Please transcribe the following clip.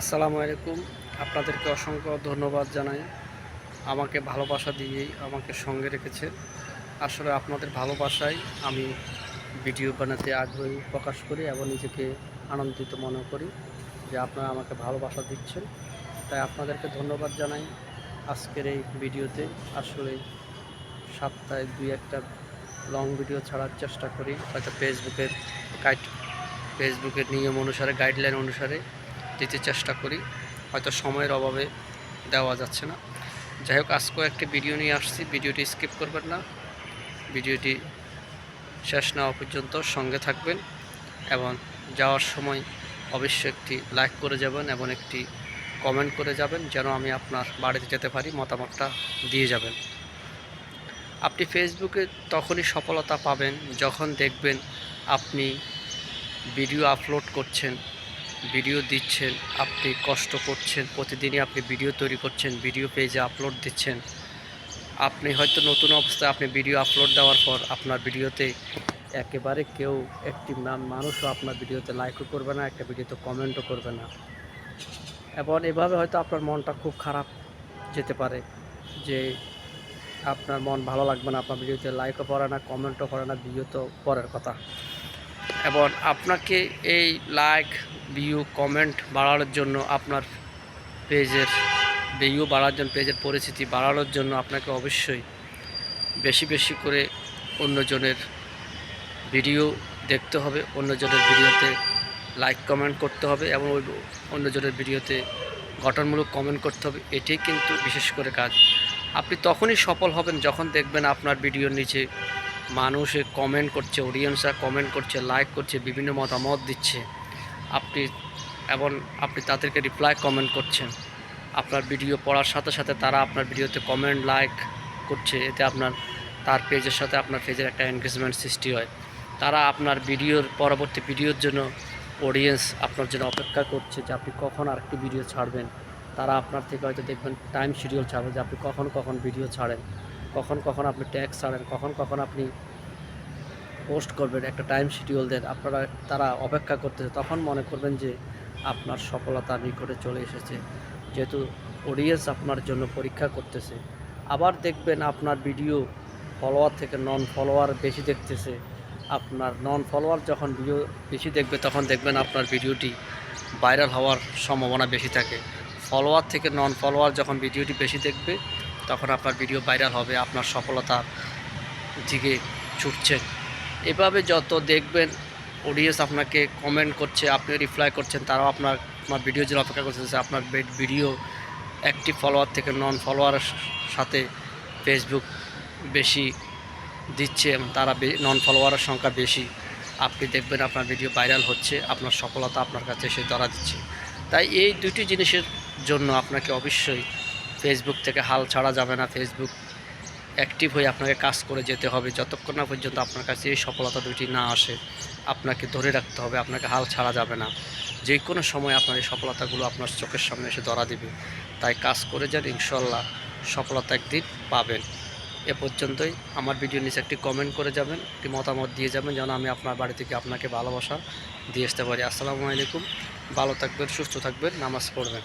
আসসালামু আলাইকুম। আপনাদেরকে অসংখ্য ধন্যবাদ জানাই। আমাকে ভালোবাসা দিয়েই আমাকে সঙ্গে রেখেছে। আসলে আপনাদের ভালোবাসায় আমি ভিডিও বানাতে আগ্রহী প্রকাশ করি এবং নিজেকে আনন্দিত মনে করি যে আপনারা আমাকে ভালোবাসা দিচ্ছেন। তাই আপনাদেরকে ধন্যবাদ জানাই আজকের এই ভিডিওতে। আসলে সপ্তাহে দুই একটা লং ভিডিও ছাড়ার চেষ্টা করি। হয়তো ফেসবুকের গাইড ফেসবুকের নিয়ম অনুসারে গাইডলাইন অনুসারে দিতে চেষ্টা করি। হয়তো সময়ের অভাবে দেওয়া যাচ্ছে না। যাই হোক, আজকেও একটি ভিডিও নিয়ে আসছি। ভিডিওটি স্কিপ করবেন না। ভিডিওটি শেষ নেওয়া পর্যন্ত সঙ্গে থাকবেন এবং যাওয়ার সময় অবশ্যই একটি লাইক করে যাবেন এবং একটি কমেন্ট করে যাবেন যেন আমি আপনার বাড়িতে যেতে পারি, মতামতটা দিয়ে যাবেন। আপনি ফেসবুকে তখনই সফলতা পাবেন যখন দেখবেন আপনি ভিডিও আপলোড করছেন। ভিডিও দিচ্ছেন, আপনি কষ্ট করছেন, প্রতিদিনই আপনি ভিডিও তৈরি করছেন, ভিডিও পেজে আপলোড দিচ্ছেন। আপনি হয়তো নতুন অবস্থায় আপনি ভিডিও আপলোড দেওয়ার পর আপনার ভিডিওতে একেবারে কেউ একটি মানুষও আপনার ভিডিওতে লাইকও করবে না, একটা ভিডিওতে কমেন্টও করবে না। এবং এভাবে হয়তো আপনার মনটা খুব খারাপ যেতে পারে যে আপনার মন ভালো লাগবে না, আপনার ভিডিওতে লাইকও পড়ে না কমেন্টও করে না ভিডিও তো পরের কথা। এবং আপনাকে এই লাইক ভিউ কমেন্ট বাড়ানোর জন্য আপনার পেজের ভিউ বাড়ার জন্য, পেজের পরিচিতি বাড়ানোর জন্য আপনাকে অবশ্যই বেশি বেশি করে অন্যজনের ভিডিও দেখতে হবে, অন্যজনের ভিডিওতে লাইক কমেন্ট করতে হবে এবং ওই অন্যজনের ভিডিওতে গঠনমূলক কমেন্ট করতে হবে, এটাই কিন্তু বিশেষ করে কাজ। আপনি তখনই সফল হবেন যখন দেখবেন আপনার ভিডিওর নিচে মানুষে কমেন্ট করছে অডিয়েন্সরা কমেন্ট করছে লাইক করছে, বিভিন্ন মতামত দিচ্ছে। আপনি এবং আপনি তাদেরকে রিপ্লাই কমেন্ট করছেন। আপনার ভিডিও পড়ার সাথে সাথে তারা আপনার ভিডিওতে কমেন্ট লাইক করছে। এতে আপনার, তার পেজের সাথে আপনার পেজের একটা এনগেজমেন্ট সৃষ্টি হয়। তারা আপনার ভিডিওর পরবর্তী ভিডিওর জন্য অডিয়েন্স আপনার জন্য অপেক্ষা করছে যে আপনি কখন আরেকটি ভিডিও ছাড়বেন। তারা আপনার থেকে হয়তো দেখবেন টাইম শিডিউল ছাড়বে যে আপনি কখন কখন ভিডিও ছাড়েন। কখন কখন আপনি ট্যাক্স ছাড়েন, কখন কখন আপনি পোস্ট করবেন, একটা টাইম শিডিউল দেন, আপনারা, তারা অপেক্ষা করতেছে, তখন মনে করবেন যে আপনার সফলতা নিকটে চলে এসেছে। যেহেতু অডিয়েন্স আপনার জন্য পরীক্ষা করতেছে, আবার দেখবেন আপনার ভিডিও ফলোয়ার থেকে নন ফলোয়ার বেশি দেখতেছে, আপনার নন ফলোয়ার যখন ভিডিও বেশি দেখবে, তখন দেখবেন আপনার ভিডিওটি ভাইরাল হওয়ার সম্ভাবনা বেশি থাকে। ফলোয়ার থেকে নন ফলোয়ার যখন ভিডিওটি বেশি দেখবে তখন আপনার ভিডিও ভাইরাল হবে, আপনার সফলতার দিকে ছুটছেন এভাবে যত দেখবেন অডিয়েন্স আপনাকে কমেন্ট করছে, আপনি রিপ্লাই করছেন, তারাও আপনার আপনার ভিডিও জন্য অপেক্ষা করতেছে আপনার ভিডিও অ্যাক্টিভ ফলোয়ার থেকে নন ফলোয়ারের সাথে ফেসবুক বেশি দিচ্ছে এবং তারা নন ফলোয়ারের সংখ্যা বেশি। আপনি দেখবেন আপনার ভিডিও ভাইরাল হচ্ছে, আপনার সফলতা আপনার কাছে এসে ধরা দিচ্ছে। তাই এই দুটি জিনিসের জন্য আপনাকে অবশ্যই ফেসবুক থেকে হাল ছাড়া যাবে না। ফেসবুক অ্যাক্টিভ হয়ে আপনাকে কাজ করে যেতে হবে। যতক্ষণ না পর্যন্ত আপনার কাছে এই সফলতা দুটি না আসে, আপনাকে ধরে রাখতে হবে। আপনাকে হাল ছাড়া যাবে না। যে কোনো সময় আপনার এই সফলতাগুলো আপনার চোখের সামনে এসে ধরা দিবে। তাই কাজ করে যান ইনশাল্লাহ সফলতা একদিন পাবেন। এ পর্যন্তই। আমার ভিডিও নিচে একটি কমেন্ট করে যাবেন, একটি মতামত দিয়ে যাবেন, যেন আমি আপনার বাড়ি থেকে আপনাকে ভালোবাসা দিয়ে আসতে পারি। আসসালামু আলাইকুম। ভালো থাকবেন, সুস্থ থাকবেন, নামাজ পড়বেন।